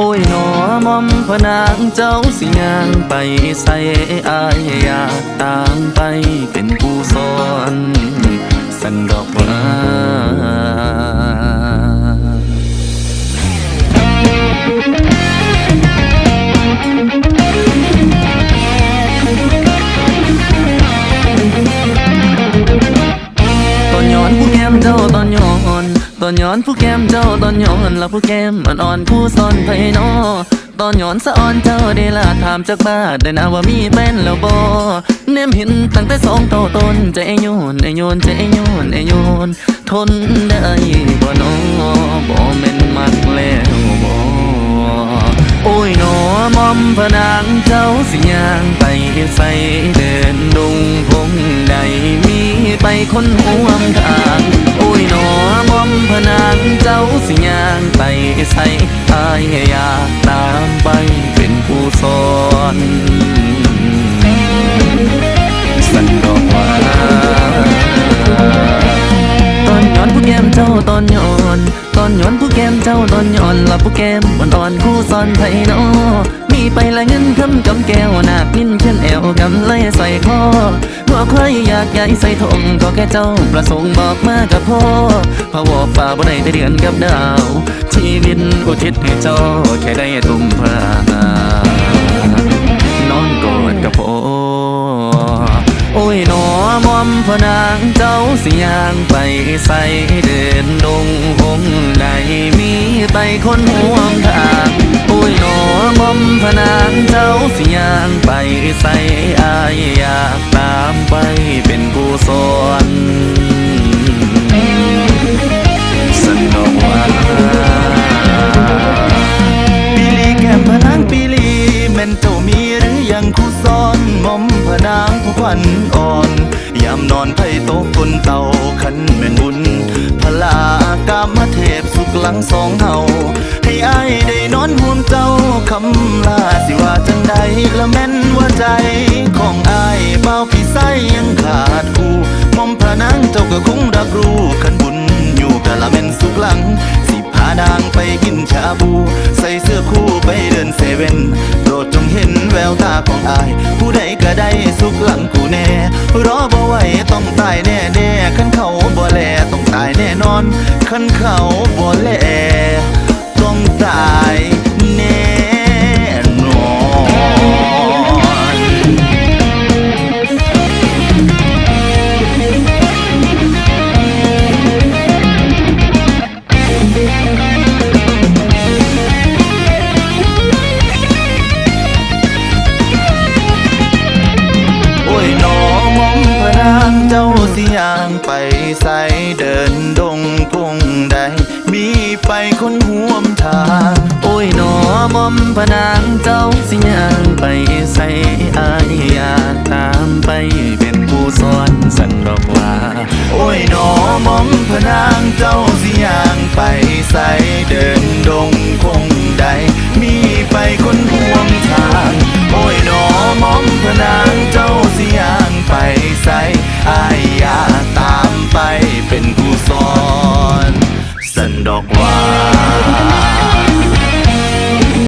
โอ้ยหนอมอมพนางเจ้าสิยางไปใส่อายอยากตามไปเป็นผู้สอนสันดอกว่า อนตอนย้อนผู้แก้มเจ้าตอนย้อนล้วผู้แก้มอ่อนอ่อนผู้ซ่อนไผนอตอนย้อนสะอ่อนเจ้าได้ละถามจากบ้านได้นะว่ามีแฟนแล้วบ่เนมเห็นตั้งแต่สองเต่าต้นใจโยนไอโยนใจโยนไอโยน ทนได้บ่น้อบ่แม่นมักแล้วบ่โอ้ยหนอมอมพนางเจ้าสิยางไปใส่เดินดงพงใดมีไปคนห่วงทาง พนางเจ้าสิยางไปใส่อายอยากตามไปเป็นผู้สอนสันดอกว่าตอนย้อนผู้แก้มเจ้าตอนย้อนตอนย้อนผู้แก้มเจ้าตอนย้อนละผู้แก้มวันอ่อนคู่ซ้อนไผนอมีไปละเงินคำ หัวใครอยากใหญ่ใส่ทงก็แค่เจ้าประสงค์บอกมากับพ่อพะวอฝ่าบ่ได้แต่เดือนกับดาว ชีวิตอุทิศให้เจ้าแค่ได้ทุ่มพรานอนกอดกับพ่อโอ้ยหนอมอมพนางเจ้าสิยางไปใส่เดินดงหงใดมีไปคนห่วงทางโอ้ยหนอ เจ้าสิยางไปใส่อายอยากตามไปเป็นผู้สอนสนองว่าปีลีแก้มพนางปีลีแม่นเจ้ามีหรือยังคู่ซ้อนมอมพนางผู้ขวัญอ่อนยามนอนไผ่โตกบนเตาขันแม่นบุญพลากามเทพสุขหลังสองเฮาให้อายได้นอนห่วมเจ้าคำลา ละแม่นว่าใจ ของอายเบาพี่ไสยังขาดคู่มอมพระนางเจ้าก็คงรับรู้ขันบุญอยู่กะละแม่นสุขหลัง สิพานางไปกินชาบู ใส่เสื้อคู่ไปเดินเซเว่นโปรดจงเห็นแววตาของอาย ผู้ใดก็ได้สุขหลังกูแน่รอบ่ไหวต้องตายแน่แน่ขันเขาบ่แลต้องตายแน่นอนขันเขา สิยางไปใส่เดินดงพุ่งใด มีไปคนห่วมทาง โอ้ยหนอมอมพนางเจ้าสิยางไป